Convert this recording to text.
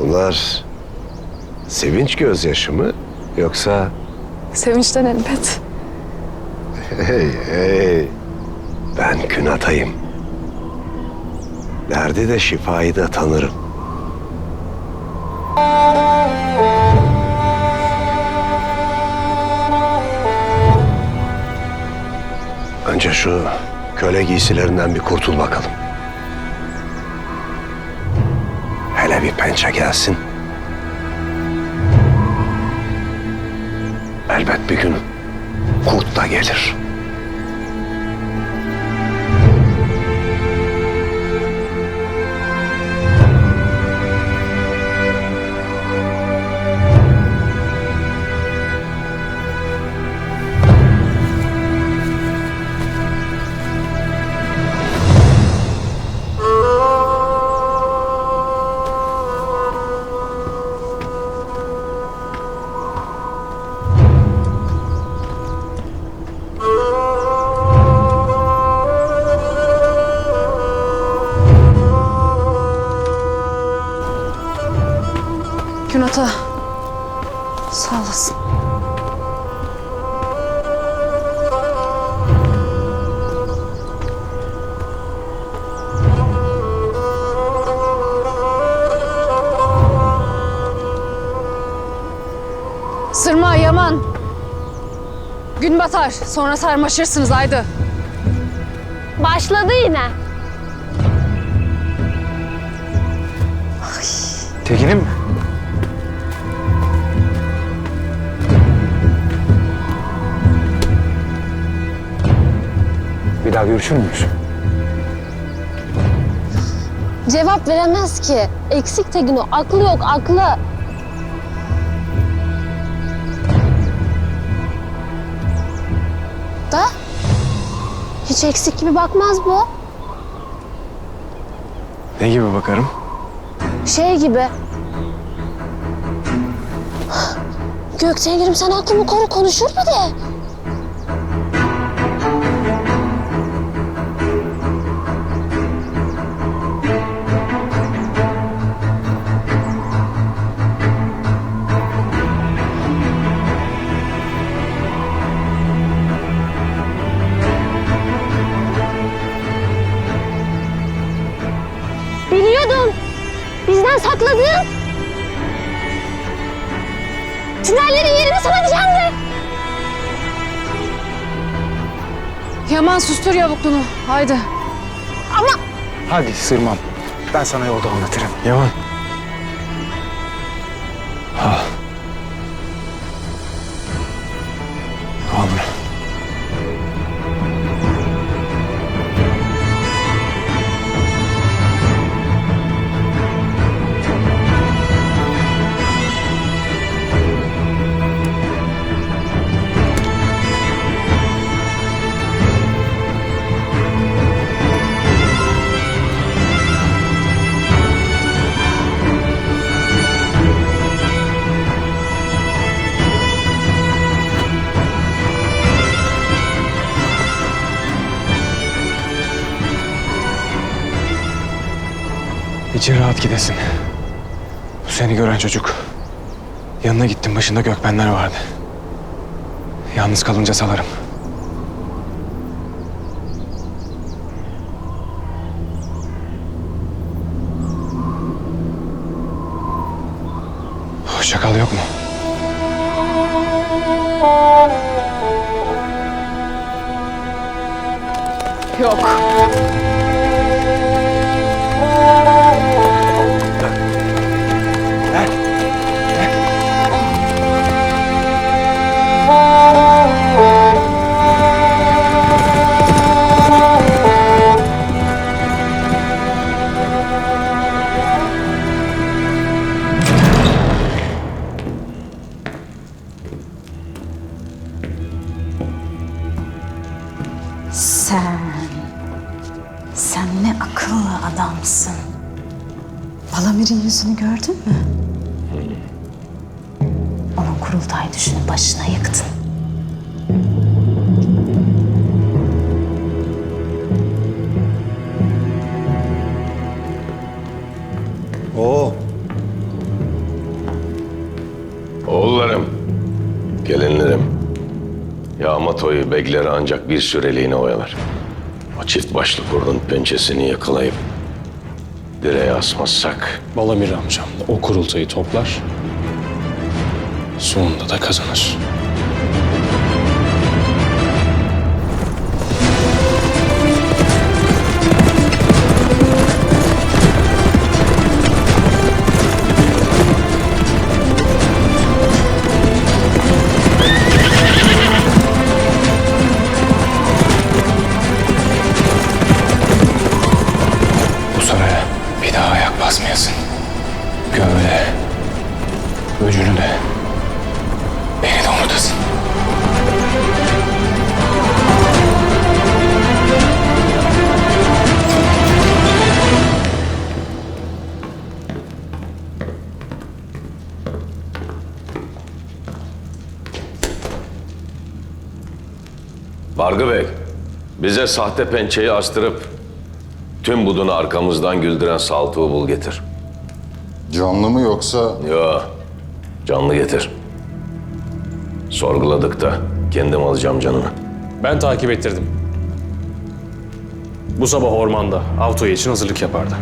Bunlar sevinç gözyaşı mı yoksa Sevinçten elbet. hey hey ben Künatayım. Derdi de şifayı da tanırım. Önce şu köle giysilerinden bir kurtul bakalım. Bir pençe gelsin. Elbet bir gün kurt da gelir. Günata. Sağ olasın. Sırma Yaman. Gün batar. Sonra sarmaşırsınız haydi. Başladı yine. Tekin'im. Bir daha görüşür müyüz? Cevap veremez ki. Eksik Tekin o. Aklı yok aklı. Da hiç eksik gibi bakmaz bu. Ne gibi bakarım? Şey gibi. Göktengirim sen aklımı koru konuşur bir de. Tünellerin yerini sana diyeceğim Yaman sustur yavukluğunu. Haydi. Ama Hadi sırmam. Ben sana yolda anlatırım. Yaman. Ah. İçin rahat gidesin. Bu seni gören çocuk. Yanına gittim başında gökbenler vardı. Yalnız kalınca salarım. Hoşça kal yok mu? Yok. Sen, sen ne akıllı adamsın. Balamir'in yüzünü gördün mü? Onun kurultay düşünü başına yıktın. Oo. Kızlarım, gelinlerim. Yağmatoyu begleri ancak bir süreliğine oyalar. O çift başlı kurdun pençesini yakalayıp direğe asmazsak Balamir amcam da o kurultayı toplar. Sonunda da kazanır. Bargı Bey, bize sahte pençeyi astırıp tüm budunu arkamızdan güldüren saltığı bul getir. Canlı mı yoksa Yo, canlı getir. Sorguladık da kendim alacağım canını. Ben takip ettirdim. Bu sabah ormanda Avtoya için hazırlık yapardı.